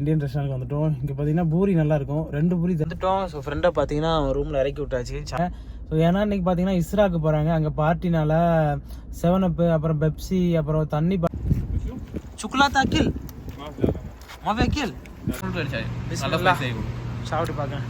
Indian restaurant வந்துட்டோம். இங்கே பார்த்தீங்கன்னா பூரி நல்லா இருக்கும். ரெண்டு பூரி வந்துட்டோம். ஸோ ஃப்ரெண்டை பார்த்தீங்கன்னா ரூமில் இறக்கி விட்டாச்சு. ஸோ ஏன்னா இன்னைக்கு பார்த்தீங்கன்னா இஸ்ராக்கு போகிறாங்க அங்கே பார்ட்டினால செவன் அப்பு அப்புறம் பெப்சி அப்புறம் தண்ணி சுக்லா தாக்கில் மாவே அக்கில் சாப்பிட்டு பார்க்கேன்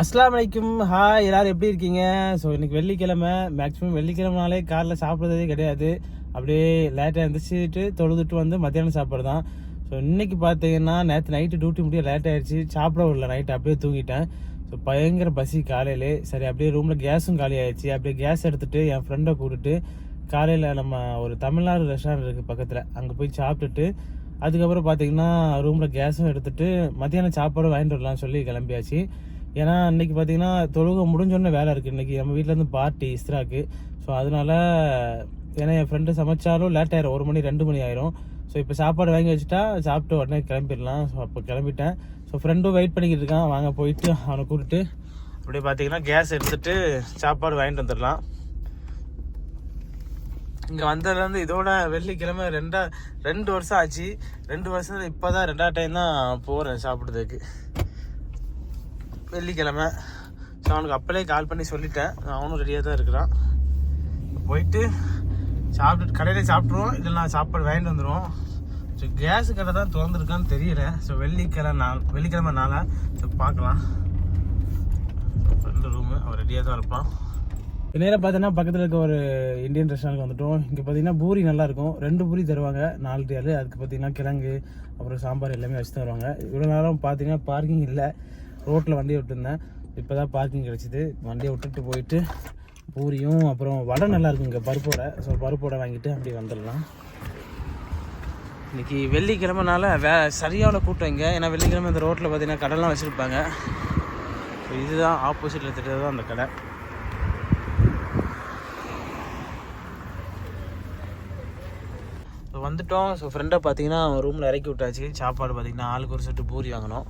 அஸ்லாம் வலைக்கும் ஹாய் எல்லாரும் எப்படி இருக்கீங்க? ஸோ இன்னைக்கு வெள்ளிக்கிழமை. மேக்ஸிமம் வெள்ளிக்கிழமைனாலே காரில் சாப்பிட்றதே கிடையாது. அப்படியே லேட்டாக எழுந்திரிச்சிட்டு தொழுதுட்டு வந்து மத்தியானம் சாப்பாடு தான் ஸோ இன்றைக்கி பார்த்தீங்கன்னா நேற்று நைட்டு டியூட்டி முடிய லேட் சாப்பிட விடல நைட்டு அப்படியே தூங்கிட்டேன். ஸோ பயங்கர பசி காலையிலே. சரி அப்படியே ரூமில் கேஸும் காலி ஆயிடுச்சு. அப்படியே கேஸ் எடுத்துகிட்டு என் ஃப்ரெண்டை கூப்பிட்டு காலையில் நம்ம ஒரு தமிழ்நாடு ரெஸ்டாரண்ட் இருக்குது பக்கத்தில். அங்கே போய் சாப்பிட்டுட்டு அதுக்கப்புறம் பார்த்தீங்கன்னா ரூமில் கேஸும் எடுத்துகிட்டு மத்தியானம் சாப்பாடும் வாங்கிட்டு வரலாம்னு சொல்லி கிளம்பியாச்சு. ஏன்னா அன்றைக்கி பார்த்தீங்கன்னா தொழுகை முடிஞ்சோடனே வேலை இருக்குது இன்றைக்கி நம்ம வீட்டிலேருந்து பார்ட்டி இஸ்ராக்கு. ஸோ அதனால ஏன்னா என் ஃப்ரெண்டு சமைச்சாலும் லேட் ஆயிரும். ஒரு மணி ரெண்டு மணி ஆயிரும். ஸோ இப்போ சாப்பாடு வாங்கி வச்சுட்டா சாப்பிட்டு உடனே கிளம்பிடலாம். ஸோ அப்போ கிளம்பிட்டேன். ஸோ ஃப்ரெண்டும் வெயிட் பண்ணிக்கிட்டு இருக்கான். வாங்க போயிட்டு அவனை கூப்பிட்டு அப்படியே பார்த்தீங்கன்னா கேஸ் எடுத்துட்டு சாப்பாடு வாங்கிட்டு வந்துடலாம். இங்கே வந்ததுலேருந்து இதோட வெள்ளிக்கிழமை ரெண்டா ரெண்டு வருஷம் ஆச்சு. ரெண்டு வருஷத்துல இப்போ தான் ரெண்டாவது டைம் தான் போகிறேன் சாப்பிட்றதுக்கு. வெள்ளிக்கிழமை. ஸோ அவனுக்கு அப்போலே கால் பண்ணி சொல்லிட்டேன். அவனும் ரெடியாக தான் இருக்கிறான். போயிட்டு சாப்பிட்டு கடையில் சாப்பிட்ருவோம் இல்லைன்னா சாப்பாடு வாங்கிட்டு வந்துடுவோம் ஸோ கேஸ் கடை தான் திறந்துருக்கான்னு தெரியல. ஸோ வெள்ளிக்கிழமை நாள் வெள்ளிக்கிழமை நாளாக ஸோ பார்க்கலாம். ஃப்ரெண்டு ரூமு அவர் ரெடியாக தான் இருப்பான் நேராக பார்த்தீங்கன்னா பக்கத்தில் இருக்க ஒரு இந்தியன் ரெஸ்டாரண்ட் வந்துட்டோம். இங்கே பார்த்தீங்கன்னா பூரி நல்லாயிருக்கும் ரெண்டு பூரி தருவாங்க. நாலு ரியாலு அதுக்கு பார்த்தீங்கன்னா கிழங்கு அப்புறம் சாம்பார் எல்லாமே வச்சு தருவாங்க இவ்வளோ நேரம் பார்த்தீங்கன்னா பார்க்கிங் இல்லை. ரோட்டில் வண்டியை விட்டுருந்தேன். இப்போ தான் பார்க்கிங் கிடச்சிது. வண்டியை விட்டுட்டு போயிட்டு பூரியும் அப்புறம் வடை நல்லா இருக்கும் இங்கே பருப்போட. ஸோ பருப்போட வாங்கிட்டு அப்படியே வந்துடலாம். இன்னைக்கு வெள்ளிக்கிழமைனால வே சரியான கூட்டம் இங்கே. ஏன்னா வெள்ளிக்கிழமை இந்த ரோட்டில் பார்த்தீங்கன்னா கடைலாம் வச்சுருப்பாங்க. ஸோ இதுதான் ஆப்போசிட்டில் திட்டது தான் அந்த கடை. வந்துட்டோம். ஸோ ஃப்ரெண்டை பார்த்தீங்கன்னா அவன் ரூமில் இறக்கி விட்டாச்சு. சாப்பாடு பார்த்தீங்கன்னா ஆளுக்கு ஒரு செட்டு பூரி வாங்கினோம்.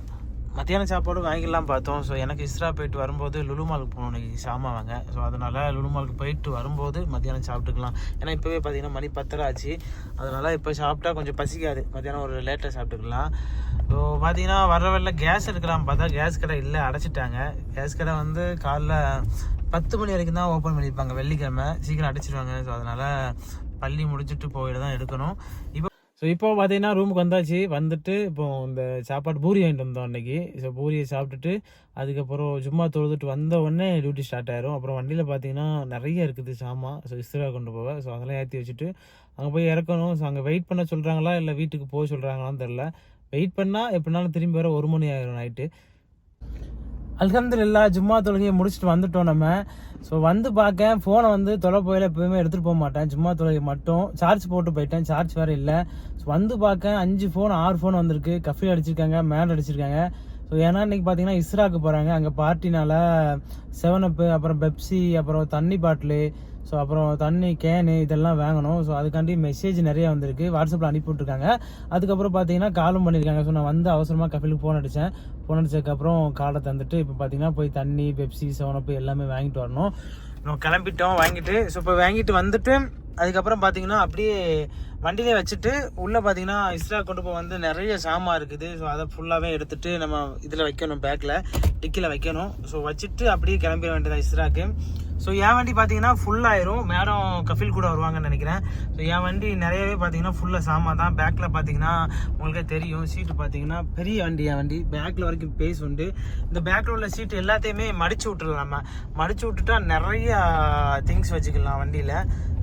மத்தியானம் சாப்பாடு வாங்கிடலாம் பார்த்தோம். ஸோ எனக்கு இஸ்ரா போயிட்டு வரும்போது லுலுமாலுக்கு போகணும் இன்னைக்கு சாமான் வாங்க. ஸோ அதனால் லுலுமாலுக்கு போயிட்டு வரும்போது மத்தியானம் சாப்பிட்டுக்கலாம். ஏன்னா இப்போவே பார்த்தீங்கன்னா மணி பத்தரை ஆச்சு அதனால் இப்போ சாப்பிட்டா கொஞ்சம் பசிக்காது. மத்தியானம் ஒரு லேட்டாக சாப்பிட்டுக்கலாம். ஸோ பார்த்தீங்கன்னா வர வரல கேஸ் எடுக்கலாம் பார்த்தா கேஸ் கடை இல்லை அடைச்சிட்டாங்க. கேஸ் கடை வந்து காலைல பத்து மணி வரைக்கும் தான் ஓப்பன் பண்ணியிருப்பாங்க. வெள்ளிக்கிழமை சீக்கிரம் அடைச்சிடுவாங்க ஸோ அதனால் பள்ளி முடிச்சுட்டு போயிட்டு தான் எடுக்கணும். இப்போ ஸோ இப்போ பார்த்தீங்கன்னா ரூமுக்கு வந்தாச்சு. வந்துட்டு இப்போ இந்த சாப்பாடு பூரி வாங்கிட்டு வந்தோம் அன்னைக்கு. ஸோ பூரியை சாப்பிட்டுட்டு அதுக்கப்புறம் சும்மா தொழுதுட்டு வந்த உடனே டியூட்டி ஸ்டார்ட் ஆயிரும். அப்புறம் வண்டியில் பார்த்தீங்கன்னா நிறைய இருக்குது சாமான் ஸோ இஸ்ரா கொண்டு போக ஸோ அதெல்லாம் ஏற்றி வச்சுட்டு அங்கே போய் இறக்கணும். ஸோ அங்கே வெயிட் பண்ண சொல்கிறாங்களா இல்லை வீட்டுக்கு போக சொல்கிறாங்களான்னு தெரில வெயிட் பண்ணால் எப்படினாலும் திரும்பி வர ஒரு மணி ஆயிரும் நைட்டு அல்ஹம்துலில்லா ஜும்மா தொழுகையை முடிச்சுட்டு வந்துட்டோம் நம்ம. ஸோ வந்து பார்க்க ஃபோனை வந்து தொலை போயில எப்பவுமே எடுத்துகிட்டு போக மாட்டேன். ஜும்மா தொழுகை மட்டும். சார்ஜ் போட்டு போயிட்டேன். சார்ஜ் வேறு இல்லை. ஸோ வந்து பார்க்க அஞ்சு ஃபோன் ஆறு ஃபோன் வந்திருக்கு. கஃபி அடிச்சிருக்காங்க மேல் அடிச்சிருக்காங்க. ஸோ ஏன்னா இன்னைக்கு பார்த்தீங்கன்னா இஸ்ராக்கு போகிறாங்க அங்கே பார்ட்டினால செவன் அப்பு அப்புறம் பெப்சி அப்புறம் தண்ணி பாட்டிலு ஸோ அப்புறம் தண்ணி கேனு இதெல்லாம் வாங்கணும். ஸோ அதுக்காண்டி மெசேஜ் நிறைய வந்திருக்கு. வாட்ஸ்அப்பில் அனுப்பி விட்ருக்காங்க அதுக்கப்புறம் பார்த்தீங்கன்னா காலும் பண்ணியிருக்காங்க. ஸோ நான் வந்து அவசரமாக கஃபிலுக்கு ஃபோன் அடித்தேன் ஃபோன் அடிச்சதுக்கப்புறம் கார்டை தந்துட்டு இப்போ பார்த்தீங்கன்னா போய் தண்ணி பெப்சி செவனப்பு எல்லாமே வாங்கிட்டு வரணும். நம்ம கிளம்பிட்டோம் வாங்கிட்டு. ஸோ இப்போ வாங்கிட்டு வந்துட்டு அதுக்கப்புறம் பார்த்தீங்கன்னா அப்படியே வண்டியிலே வச்சுட்டு உள்ளே பார்த்தீங்கன்னா இஸ்ரா கொண்டு போய் வந்து நிறைய சாமான் இருக்குது. ஸோ அதை ஃபுல்லாகவே எடுத்துகிட்டு நம்ம இதில் வைக்கணும் பேக்கில் டிக்கியில் வைக்கணும். ஸோ வச்சுட்டு அப்படியே கிளம்பிட வேண்டியதான் இஸ்ராக்கு. ஸோ என் வண்டி பார்த்தீங்கன்னா ஃபுல் ஆயிரும். மேடம் கஃபில் கூட வருவாங்கன்னு நினைக்கிறேன். ஸோ என் வண்டி நிறையவே பார்த்தீங்கன்னா ஃபுல்லாக சாமான் தான். பேக்கில் பார்த்தீங்கன்னா உங்களுக்கே தெரியும். சீட்டு பார்த்தீங்கன்னா பெரிய வண்டி என் வண்டி. பேக்கில் வரைக்கும் பேஸ் உண்டு. இந்த பேக்கில் உள்ள சீட்டு எல்லாத்தையுமே மடிச்சு விட்டுறலாம் நம்ம. மடிச்சு விட்டுட்டா நிறைய திங்ஸ் வச்சுக்கலாம் வண்டியில்.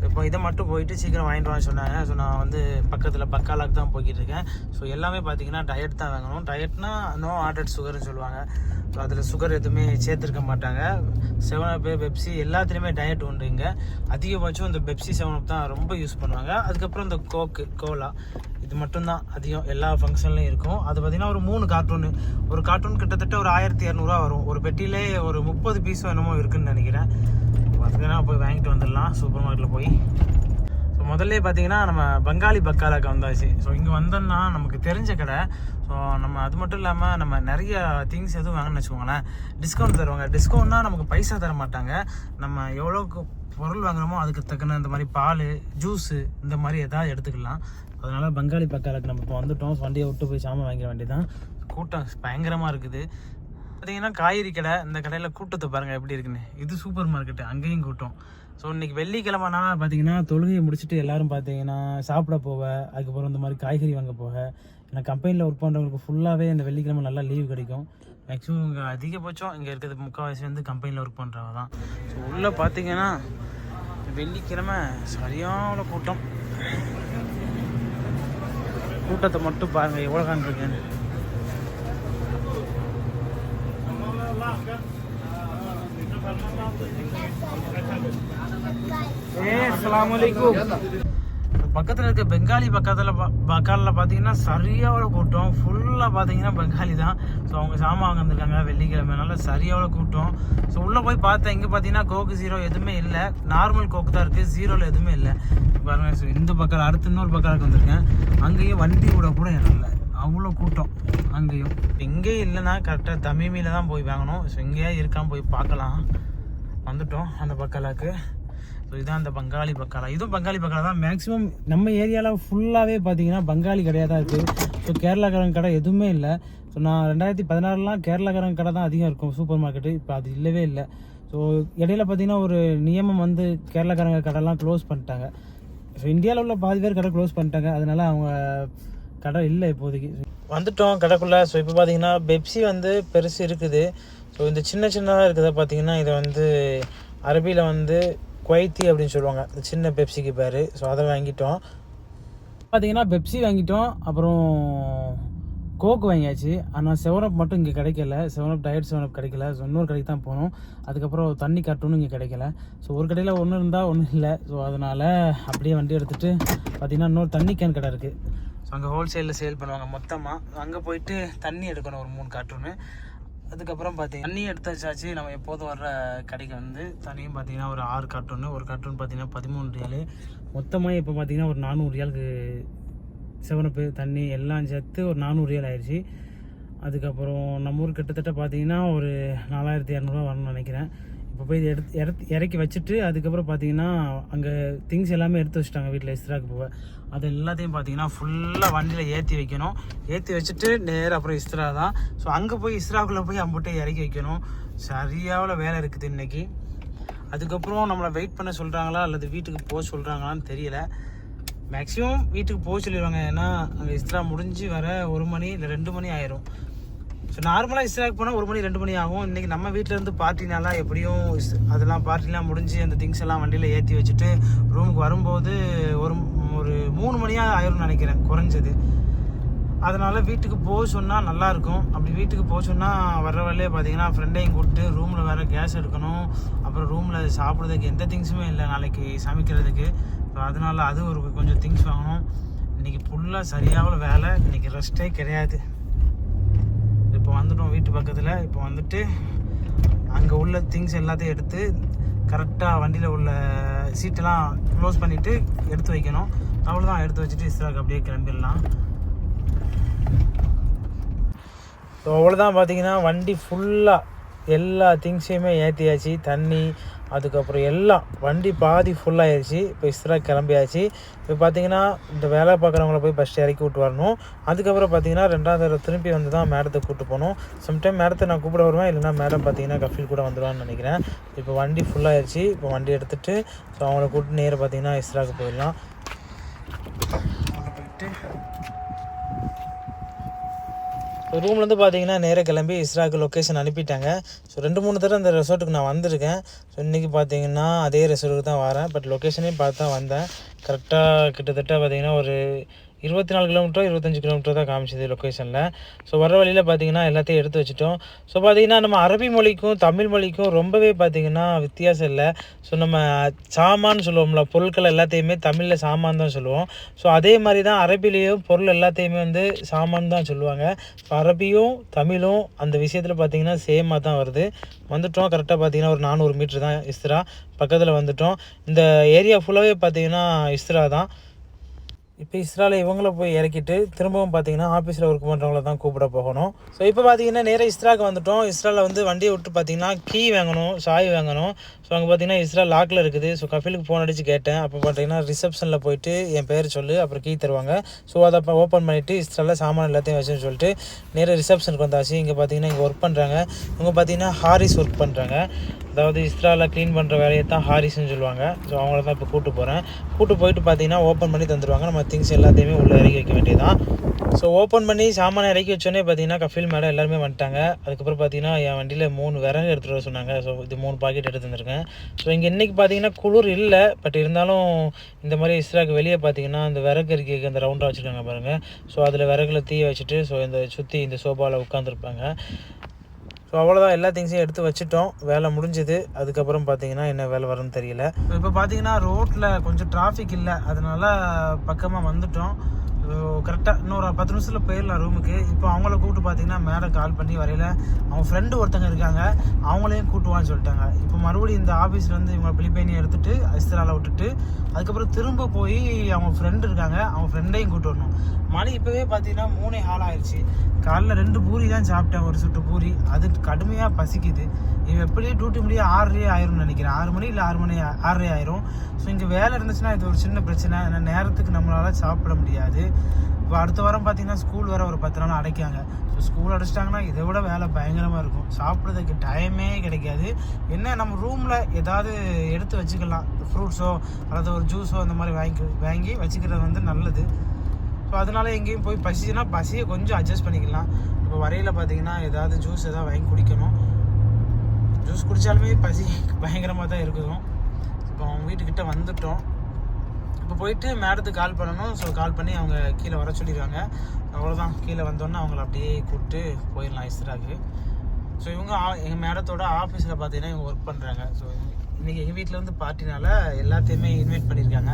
இப்போ இதை மட்டும் போயிட்டு சீக்கிரம் வாங்கிட்டு வாங்க சொன்னாங்க. ஸோ நான் வந்து பக்கத்தில் பக்காலாக்கு தான் போய்கிட்டு இருக்கேன் ஸோ எல்லாமே பார்த்தீங்கன்னா டயட் தான் வாங்கணும். டயட்னா நோ ஆர்டர் சுகர்னு சொல்லுவாங்க. ஸோ அதில் சுகர் எதுவுமே சேர்த்துருக்க மாட்டாங்க. செவன் அப்பு பெப்சி எல்லாத்துலேயுமே டயட் உண்டு இங்கே. அதிகபட்சம் இந்த பெப்சி செவன் அப் தான் ரொம்ப யூஸ் பண்ணுவாங்க. அதுக்கப்புறம் இந்த கோக்கு கோலா இது மட்டும்தான் அதிகம். எல்லா ஃபங்க்ஷன்லையும் இருக்கும். அது பார்த்தீங்கன்னா ஒரு மூணு கார்ட்டூனு ஒரு கார்ட்டூன் கிட்டத்தட்ட ஒரு ஆயிரத்தி இரநூறுவா வரும். ஒரு பெட்டியிலே ஒரு முப்பது பீஸோ என்னமோ இருக்குதுன்னு நினைக்கிறேன். பார்த்தீங்கன்னா போய் வாங்கிட்டு வந்துடலாம். சூப்பர் மார்க்கெட்டில் போய். ஸோ முதல்ல பார்த்தீங்கன்னா நம்ம பங்காளி பக்காலாக்கு வந்தாச்சு. ஸோ இங்கே வந்தோம்னா நமக்கு தெரிஞ்ச கடை. ஸோ நம்ம அது மட்டும் இல்லாமல் நம்ம நிறைய திங்ஸ் எதுவும் வாங்கணும்னு வச்சுக்கோங்களேன். டிஸ்கவுண்ட் தருவாங்க. டிஸ்கவுண்ட்னா நமக்கு பைசா தர மாட்டாங்க. நம்ம எவ்வளோக்கு பொருள் வாங்குறோமோ அதுக்கு தக்கன இந்த மாதிரி பால் ஜூஸு இந்த மாதிரி எதாவது எடுத்துக்கலாம். அதனால் பங்காளி பக்காலுக்கு நம்ம இப்போ வந்துட்டோம். வண்டியை விட்டு போய் சாமான் வாங்கிட வேண்டியதான் கூட்டம் பயங்கரமாக இருக்குது. பார்த்தீங்கன்னா காய்கறி கடை இந்த கடையில் கூட்டத்தை பாருங்கள் எப்படி இருக்குன்னு. இது சூப்பர் மார்க்கெட்டு அங்கேயும் கூட்டம். ஸோ இன்றைக்கி வெள்ளிக்கிழமைனா பார்த்தீங்கன்னா தொழுகையை முடிச்சுட்டு எல்லாரும் பார்த்தீங்கன்னா சாப்பிட போக அதுக்கப்புறம் இந்த மாதிரி காய்கறி வாங்க போக ஏன்னா கம்பெனியில் ஒர்க் பண்ணுறவங்களுக்கு ஃபுல்லாகவே இந்த வெள்ளிக்கிழமை நல்லா லீவ் கிடைக்கும். மேக்ஸிமம் இங்கே அதிகபட்சம் இங்கே இருக்கிறது முக்கால்வாசி வந்து கம்பெனியில் ஒர்க் பண்ணுறவங்க தான். ஸோ உள்ளே பார்த்தீங்கன்னா வெள்ளிக்கிழமை சரியான கூட்டம். கூட்டத்தை மட்டும் பாருங்கள் எவ்வளோ காண்றீங்கன்னு. பக்கத்தில் இருக்க பெங்காலி பக்கத்தில் பக்காலில் பார்த்தீங்கன்னா சரியாவோட கூட்டம். ஃபுல்லாக பார்த்தீங்கன்னா பெங்காலி தான். ஸோ அவங்க சாமான் வாங்க வந்திருக்காங்க வெள்ளிக்கிழமைனால சரியாவோட கூட்டம். ஸோ உள்ளே போய் பார்த்தேன். இங்கே பார்த்தீங்கன்னா கோக்கு ஜீரோ எதுவுமே இல்லை. நார்மல் கோக்கு தான் இருக்குது ஜீரோவில் எதுவுமே இல்லை. பாருங்க. ஸோ இந்த பக்கம் அடுத்து இன்னொரு பக்கம் வந்திருக்கேன். அங்கேயும் வண்டி விட கூட என்ன இல்லை. அவ்வளோ கூட்டம் அங்கேயும். இங்கே இல்லைன்னா கரெக்டாக தமிமியில் தான் போய் வாங்கணும். ஸோ இங்கேயே இருக்காம போய் பார்க்கலாம். வந்துட்டோம் அந்த பக்காலாக்கு. ஸோ இதான் அந்த பங்காளி பக்காலா. இதுவும் பங்காளி பக்காலா தான். மேக்ஸிமம் நம்ம ஏரியாவில் ஃபுல்லாகவே பார்த்தீங்கன்னா பங்காளி கடையாக தான் இருக்குது ஸோ கேரளாக்காரங்க கடை எதுவுமே இல்லை. ஸோ நான் ரெண்டாயிரத்தி பதினாறுலாம் கேரளாக்காரங்க கடை தான் அதிகம் இருக்கும். சூப்பர் மார்க்கெட்டு இப்போ அது இல்லவே இல்லை. ஸோ இடையில பார்த்தீங்கன்னா ஒரு நியமம் வந்து கேரளாக்காரங்க கடைலாம் க்ளோஸ் பண்ணிட்டாங்க. ஸோ இந்தியாவில் உள்ள பாதி பேர் கடை க்ளோஸ் பண்ணிட்டாங்க. அதனால அவங்க கடை இல்லை இப்போதைக்கு. வந்துட்டோம் கடைக்குள்ளே. ஸோ இப்போ பார்த்தீங்கன்னா பெப்சி வந்து பெருசு இருக்குது. ஸோ இந்த சின்ன சின்னதாக இருக்கிறத பார்த்தீங்கன்னா இதை வந்து அரபியில் வந்து குவைத்தி அப்படின்னு சொல்லுவாங்க. இந்த சின்ன பெப்சிக்கு பேர். ஸோ அதை வாங்கிட்டோம். பார்த்தீங்கன்னா பெப்சி வாங்கிட்டோம். அப்புறம் கோக் வாங்கியாச்சு. ஆனால் செவனப் மட்டும் இங்கே கிடைக்கல. Seven up diet seven up கிடைக்கல. ஸோ இன்னொரு கடைக்கு தான் போனோம். அதுக்கப்புறம் தண்ணி கார்ட்டூனும் இங்கே கிடைக்கல. ஸோ ஒரு கடையில் ஒன்று இருந்தால் ஒன்றும் இல்லை. ஸோ அதனால் அப்படியே வண்டி எடுத்துகிட்டு பார்த்தீங்கன்னா இன்னொரு தண்ணி கேன் கடை இருக்குது ஸோ அங்கே ஹோல்சேலில் சேல் பண்ணுவாங்க மொத்தமாக அங்கே போயிட்டு தண்ணி எடுக்கணும் ஒரு மூணு கார்ட்டூனு அதுக்கப்புறம் பார்த்தீங்கன்னா தண்ணி எடுத்தாச்சாச்சு நம்ம எப்போதும் வர்ற கடைக்கு வந்து தண்ணியும் பார்த்தீங்கன்னா ஒரு ஆறு கார்ட்டூனு ஒரு கார்ட்டூன் பார்த்தீங்கன்னா பதிமூணு ரியாலு மொத்தமாக இப்போ பார்த்தீங்கன்னா ஒரு நானூறு ரியாலுக்கு செவனப்பு தண்ணி எல்லாம் சேர்த்து ஒரு நானூறு ரியால் ஆயிடுச்சு அதுக்கப்புறம் நம்ம ஊர் கிட்டத்தட்ட பார்த்தீங்கன்னா ஒரு நாலாயிரத்தி இரநூறுவா வரணும்னு நினைக்கிறேன். அப்போ போய் இது எடுத்து இறத்து இறக்கி வச்சுட்டு அதுக்கப்புறம் பார்த்தீங்கன்னா அங்கே திங்ஸ் எல்லாமே எடுத்து வச்சுட்டாங்க வீட்டில் இஸ்திராக்கு போக அது எல்லாத்தையும் பார்த்தீங்கன்னா ஃபுல்லாக வண்டியில் ஏற்றி வைக்கணும். ஏற்றி வச்சுட்டு நேராக அப்புறம் இஸ்ரா தான். ஸோ அங்கே போய் இஸ்ராக்குள்ளே போய் அம்புட்டு இறக்கி வைக்கணும். சரியாவில் வேலை இருக்குது இன்றைக்கி அதுக்கப்புறம் நம்மளை வெயிட் பண்ண சொல்கிறாங்களா அல்லது வீட்டுக்கு போக சொல்கிறாங்களான்னு தெரியல. மேக்ஸிமம் வீட்டுக்கு போக சொல்லிடுவாங்க. ஏன்னா அங்கே இஸ்ரா முடிஞ்சு வர ஒரு மணி இல்லை ரெண்டு மணி ஆயிரும். ஸோ நார்மலாக இஸ்ராக் போனால் ஒரு மணி ரெண்டு மணி ஆகும். இன்றைக்கி நம்ம வீட்டிலேருந்து பார்ட்டினால எப்படியும் அதெல்லாம் பார்ட்டிலாம் முடிஞ்சு அந்த திங்ஸ் எல்லாம் வண்டியில் ஏற்றி வச்சுட்டு ரூமுக்கு வரும்போது ஒரு ஒரு மூணு மணியாக ஆயிரும்னு நினைக்கிறேன் குறைஞ்சது. அதனால் வீட்டுக்கு போக சொன்னால் நல்லாயிருக்கும் அப்படி வீட்டுக்கு போக சொன்னால் வர்ற வழியே பார்த்தீங்கன்னா ஃப்ரெண்டையும் கூப்பிட்டு ரூமில் வேறு கேஸ் எடுக்கணும். அப்புறம் ரூமில் சாப்பிட்றதுக்கு எந்த திங்ஸுமே இல்லை நாளைக்கு சமைக்கிறதுக்கு. ஸோ அதனால அது ஒரு கொஞ்சம் திங்ஸ் வாங்கணும். இன்றைக்கி ஃபுல்லாக சரியாக வேலை. இன்றைக்கி ரெஸ்ட்டே கிடையாது. இப்போ வந்துட்டோம் வீட்டு பக்கத்தில். இப்போ வந்துட்டு அங்கே உள்ள திங்ஸ் எல்லாத்தையும் எடுத்து கரெக்டாக வண்டியில் உள்ள சீட்டெல்லாம் க்ளோஸ் பண்ணிவிட்டு எடுத்து வைக்கணும். அவ்வளோதான் எடுத்து வச்சுட்டு இஸ்ராக்கு அப்படியே கிளம்பிடலாம். ஸோ அவ்வளோதான் பார்த்தீங்கன்னா வண்டி ஃபுல்லாக எல்லா திங்ஸையுமே ஏற்றியாச்சு தண்ணி அதுக்கப்புறம் எல்லாம் வண்டி பாதி ஃபுல்லாகிடுச்சு இப்போ இஸ்ரா கிளம்பியாச்சு. இப்போ பார்த்தீங்கன்னா இந்த வேலை பார்க்குறவங்கள போய் ஃபஸ்ட்டு இறக்கி விட்டு வரணும். அதுக்கப்புறம் பார்த்தீங்கன்னா ரெண்டாவது தடவை திரும்பி வந்து தான் மேடத்தை கூப்பிட்டு போகணும். சம்டைம் மேடத்தை நான் கூப்பிட வருவேன். இல்லைன்னா மேடம் பார்த்தீங்கன்னா கஃபில் கூட வந்துடுவான்னு நினைக்கிறேன். இப்போ வண்டி ஃபுல்லாகிடுச்சு இப்போ வண்டி எடுத்துகிட்டு ஸோ அவங்கள கூப்பிட்டு நேராக பார்த்தீங்கன்னா இஸ்ராக்கு போயிடலாம். போயிட்டு ரூம்லேருந்து பார்த்தீங்கன்னா நேராக கிளம்பி இஸ்ராக்கு லொக்கேஷன் அனுப்பிட்டாங்க. ஸோ ரெண்டு மூணு தடவை அந்த ரெசார்ட்டுக்கு நான் வந்திருக்கேன். ஸோ இன்றைக்கி பார்த்தீங்கன்னா அதே ரெசார்ட்டுக்கு தான் வரேன். பட் லொக்கேஷனையும் பார்த்து தான் வந்தேன். கரெக்டாக கிட்டத்தட்ட பார்த்தீங்கன்னா ஒரு இருபத்தி நாலு கிலோமீட்டர் இருபத்தஞ்சி கிலோமீட்டர் தான் காமிச்சது லொக்கேஷனில் ஸோ வர வழியில் பார்த்தீங்கன்னா எல்லாத்தையும் எடுத்து வச்சுட்டோம். ஸோ பார்த்தீங்கன்னா நம்ம அரபி மொழிக்கும் தமிழ் மொழிக்கும் ரொம்பவே பார்த்தீங்கன்னா வித்தியாசம் இல்லை. ஸோ நம்ம சாமான்னு சொல்லுவோம்ல பொருட்கள் எல்லாத்தையுமே தமிழில் சாமான் தான் சொல்லுவோம். ஸோ அதே மாதிரி தான் அரபிலேயும் பொருள் எல்லாத்தையுமே வந்து சாமான் தான் சொல்லுவாங்க. ஸோ அரபியும் தமிழும் அந்த விஷயத்தில் பார்த்திங்கன்னா சேமாக தான் வருது. வந்துட்டோம். கரெக்டாக பார்த்தீங்கன்னா ஒரு நானூறு மீட்ரு தான் இஸ்ரா பக்கத்தில் வந்துட்டோம். இந்த ஏரியா ஃபுல்லாகவே பார்த்திங்கன்னா இஸ்ரா தான். இப்போ இஸ்ரால இவங்கள போய் இறக்கிட்டு திரும்பவும் பார்த்தீங்கன்னா ஆஃபீஸில் ஒர்க் பண்ணுறவங்கள தான் கூப்பிட போகணும். ஸோ இப்போ பார்த்தீங்கன்னா நேராக இஸ்ராக்கு வந்துட்டோம். இஸ்ரேலில் வந்து வண்டியை விட்டு பார்த்தீங்கன்னா கீ வாங்கணும் சாய் வாங்கணும். ஸோ அங்கே பார்த்தீங்கன்னா இஸ்ரேல் லாக்கில் இருக்குது. ஸோ கஃபிலுக்கு ஃபோன் அடித்து கேட்டேன். அப்போ பார்த்தீங்கன்னா ரிசப்ஷனில் போயிட்டு என் பேர் சொல்லு அப்புறம் கீ தருவாங்க. ஸோ அதை அப்போ ஓப்பன் பண்ணிவிட்டு இஸ்ரேலில் சாமான் எல்லாத்தையும் வச்சுன்னு சொல்லிட்டு நேராக ரிசப்ஷனுக்கு வந்தாச்சு. இங்கே பார்த்தீங்கன்னா இங்கே ஒர்க் பண்ணுறாங்க இவங்க பார்த்தீங்கன்னா ஹாரிஸ் ஒர்க் பண்ணுறாங்க அதாவது இஸ்ராவில் க்ளீன் பண்ணுற வேலையை தான் ஹாரிஸ்னு சொல்லுவாங்க. ஸோ அவங்கள தான் இப்போ கூட்டு போகிறேன் கூட்டு போயிட்டு பார்த்தீங்கன்னா ஓப்பன் பண்ணி தந்துடுவாங்க நம்ம திங்ஸ் எல்லாத்தையுமே உள்ளே இறக்கி வைக்க வேண்டியதான் ஸோ ஓப்பன் பண்ணி சாமானை இறக்கி வச்சோன்னே பார்த்தீங்கன்னா கஃபில் மேடம் எல்லாருமே வந்துட்டாங்க. அதுக்கப்புறம் பார்த்தீங்கன்னா என் வண்டியில் மூணு விறகு எடுத்துகிட்டு வர சொன்னாங்க. ஸோ இது மூணு பாக்கெட் எடுத்து வந்திருக்கேன் ஸோ இங்கே இன்றைக்கி பார்த்தீங்கன்னா குளிர் இல்லை. பட் இருந்தாலும் இந்த மாதிரி இஸ்ராக்கு வெளியே பார்த்தீங்கன்னா அந்த விறகு இறக்கி அந்த ரவுண்டாக வச்சுருக்காங்க பாருங்கள் ஸோ அதில் விறகுல தீ வச்சுட்டு ஸோ இந்த சுற்றி இந்த சோபாவில் உட்காந்துருப்பாங்க ஸோ அவ்வளோதான் எல்லா திங்ஸையும் எடுத்து வச்சுட்டோம். வேலை முடிஞ்சுது. அதுக்கப்புறம் பார்த்தீங்கன்னா என்ன வேலை வரும்னு தெரியல. இப்போ பார்த்தீங்கன்னா ரோட்டில் கொஞ்சம் டிராஃபிக் இல்லை. அதனால பக்கமாக வந்துட்டோம். கரெக்டாக இன்னொரு பத்து நிமிஷத்தில் போயிடலாம் ரூமுக்கு இப்போ அவங்கள கூப்பிட்டு பார்த்தீங்கன்னா மேடம் கால் பண்ணி வரையில அவங்க ஃப்ரெண்டு ஒருத்தங்க இருக்காங்க அவங்களையும் கூட்டுவான்னு சொல்லிட்டாங்க. இப்போ மறுபடியும் இந்த ஆஃபீஸில் வந்து இவங்க பிலிப்பைனி எடுத்துகிட்டு ஐஸ்தரால விட்டுட்டு அதுக்கப்புறம் திரும்ப போய் அவங்க ஃப்ரெண்டு இருக்காங்க அவங்க ஃப்ரெண்டையும் கூட்டு வரணும். மணி இப்போவே பார்த்தீங்கன்னா மூணே ஹால் ஆயிடுச்சு காலைல ரெண்டு பூரி தான் சாப்பிட்டேன் ஒரு சுட்டு பூரி. அது கடுமையாக பசிக்குது. இவன் எப்படியும் டியூட்டி முடிய ஆறரை ஆயிரும்னு நினைக்கிறேன். ஆறு மணி இல்லை ஆறு மணி ஆறரை ஆயிரும். ஸோ இங்கே வேலை இருந்துச்சுன்னா இது ஒரு சின்ன பிரச்சனை. ஏன்னா நேரத்துக்கு நம்மளால் சாப்பிட முடியாது. இப்போ அடுத்த வாரம் பார்த்தீங்கன்னா ஸ்கூல் வர ஒரு பத்து நாள் அடைக்காங்க. ஸோ ஸ்கூல் அடைச்சிட்டாங்கன்னா இதை விட வேலை பயங்கரமாக இருக்கும். சாப்பிட்றதுக்கு டைமே கிடைக்காது. என்ன நம்ம ரூமில் ஏதாவது எடுத்து வச்சுக்கலாம். ஃப்ரூட்ஸோ அல்லது ஒரு ஜூஸோ அந்த மாதிரி வாங்கி வாங்கி வச்சுக்கிறது வந்து நல்லது. ஸோ அதனால எங்கேயும் போய் பசிச்சுன்னா பசியை கொஞ்சம் அட்ஜஸ்ட் பண்ணிக்கலாம். இப்போ வரையில் பார்த்தீங்கன்னா ஏதாவது ஜூஸ் எதாவது வாங்கி குடிக்கணும். ஜூஸ் குடித்தாலுமே பசி பயங்கரமாக தான் இருக்குதும். இப்போ அவங்க வீட்டுக்கிட்ட வந்துட்டோம். இப்போ போயிட்டு மேடத்துக்கு கால் பண்ணணும். ஸோ கால் பண்ணி அவங்க கீழே வர சொல்லிடுவாங்க அவ்வளோதான் கீழே வந்தோன்னே அவங்கள அப்படியே கூப்பிட்டு போயிடலாம் இஸ்ராக்கு ஸோ இவங்க ஆ- எங்கள் மேடத்தோட ஆஃபீஸில் பார்த்தீங்கன்னா இவங்க ஒர்க் பண்ணுறாங்க ஸோ இன்றைக்கி எங்கள் வீட்டில் வந்து பார்ட்டினால எல்லாத்தையுமே இன்வைட் பண்ணியிருக்காங்க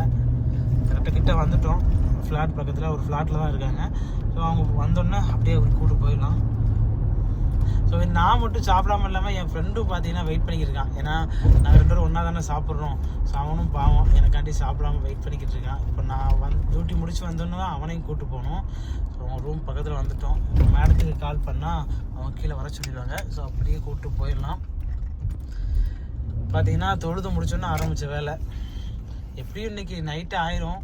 கரெக்டாக கிட்ட வந்துட்டோம். ஃப்ளாட் பக்கத்தில் ஒரு ஃப்ளாட்டில் தான் இருக்காங்க. ஸோ அவங்க வந்தோடனே அப்படியே கூப்பிட்டு போயிடலாம். ஸோ நான் மட்டும் சாப்பிடாம இல்லாமல் என் ஃப்ரெண்டும் பார்த்தீங்கன்னா வெயிட் பண்ணிக்கிருக்கான் ஏன்னா நாங்கள் ரெண்டு பேரும் ஒன்றா தானே சாப்பிட்றோம். ஸோ அவனும் பாவம். எனக்காண்டி சாப்பிடாம வெயிட் பண்ணிக்கிட்டு இருக்கான் இப்போ நான் வந் டியூட்டி முடிச்சு வந்தோன்னே தான் அவனையும் கூப்பிட்டு போகணும். ஸோ அவன் ரூம் பக்கத்தில் வந்துட்டோம். மேடத்துக்கு கால் பண்ணால் அவன் கீழே வர சொல்லிடுவாங்க. ஸோ அப்படியே கூப்பிட்டு போயிடலாம். பார்த்தீங்கன்னா தொழுது முடிச்சோன்னே ஆரம்பித்த வேலை. எப்படியும் இன்னைக்கு நைட்டு ஆயிரும்.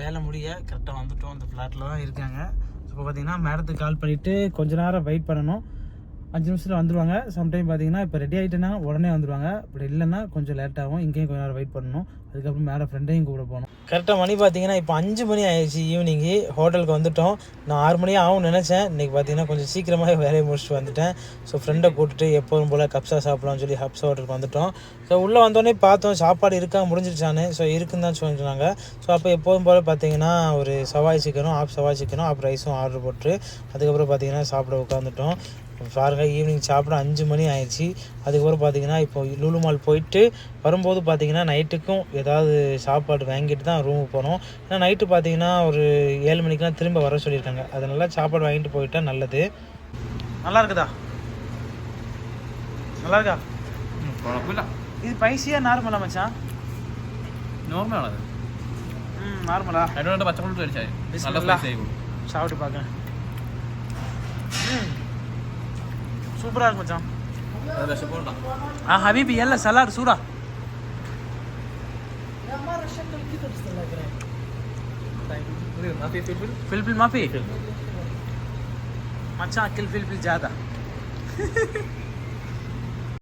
வேலை முடிய கரெக்டாக வந்துட்டோம். அந்த ஃப்ளாட்டில் தான் இருக்காங்க. இப்போ பார்த்தீங்கன்னா மேடத்துக்கு கால் பண்ணிவிட்டு கொஞ்ச நேரம் வெயிட் பண்ணணும். அஞ்சு நிமிஷத்தில் வந்துடுவாங்க சம்டைம் பார்த்தீங்கன்னா இப்போ ரெடி ஆகிட்டேன்னா உடனே வந்துடுவாங்க அப்படி இல்லைன்னா கொஞ்சம் லேட் ஆகும். இங்கேயும் கொஞ்ச நேரம் வெயிட் பண்ணணும். அதுக்கப்புறம் மேலே ஃப்ரெண்டையும் கூட போகணும். கரெக்டாக மணி பார்த்தீங்கன்னா இப்போ அஞ்சு மணி ஆயிடுச்சு ஈவினிங்கு ஹோட்டலுக்கு வந்துட்டோம். நான் ஆறு மணி ஆகும்னு நினச்சேன். இன்றைக்கி பார்த்தீங்கன்னா கொஞ்சம் சீக்கிரமாகவே வேலையை முடிச்சுட்டு வந்துட்டேன். ஸோ ஃப்ரெண்டை கூப்பிட்டு எப்போதும் போல் கப்ஸா சாப்பிட்லாம்னு சொல்லி ஹப்ஸ் ஹோட்டலுக்கு வந்துட்டோம். ஸோ உள்ளே வந்தோடனே பார்த்தோம். சாப்பாடு இருக்கா? முடிஞ்சிருச்சானே ஸோ இருக்குன்னு தான் சொன்னாங்க. ஸோ அப்போ எப்போதும் போல் பார்த்தீங்கன்னா ஒரு சவாய் சிக்கனும் ஆஃப் சவாய் சிக்கனும் ஆஃப் ரைஸும் ஆர்டர் போட்டு அதுக்கப்புறம் பார்த்தீங்கன்னா சாப்பிட உட்காந்துட்டோம் பாருங்கள் ஈவினிங் சாப்பிட அஞ்சு மணி ஆயிடுச்சு. அதுக்கப்புறம் பார்த்தீங்கன்னா இப்போ லூலு மால் போயிட்டு வரும்போது பார்த்தீங்கன்னா நைட்டுக்கும் ஏதாவது சாப்பாடு வாங்கிட்டு தான் ரூமுக்கு போனோம். ஏன்னா நைட்டு பார்த்தீங்கன்னா ஒரு ஏழு மணிக்கெலாம் திரும்ப வர சொல்லியிருக்காங்க. அதனால சாப்பாடு வாங்கிட்டு போயிட்டா நல்லது. நல்லா இருக்குதா? நல்லா இருக்கா? இது பைசியா நார்மலா மச்சான்? நார்மலாக ம் நார்மலா ரெண்டு ரெண்டு பச்சை மிளகு அடிச்சாரு நல்லா சாப்பிட்டு பார்க்குறேன் ம். சூப்பராக இருக்கும் மச்சான் ஆ ஹபீபி ಎಲ್ಲ ಸಲಾಡ್ ಸೂರ ಫಿಲ್ಫಿಲ್ ಮಾಫಿ ಮಚ್ಚಾ ಅಕ್ಕಿಲ್ ಫಿಲ್ಫಿಲ್ ಜಾದಾ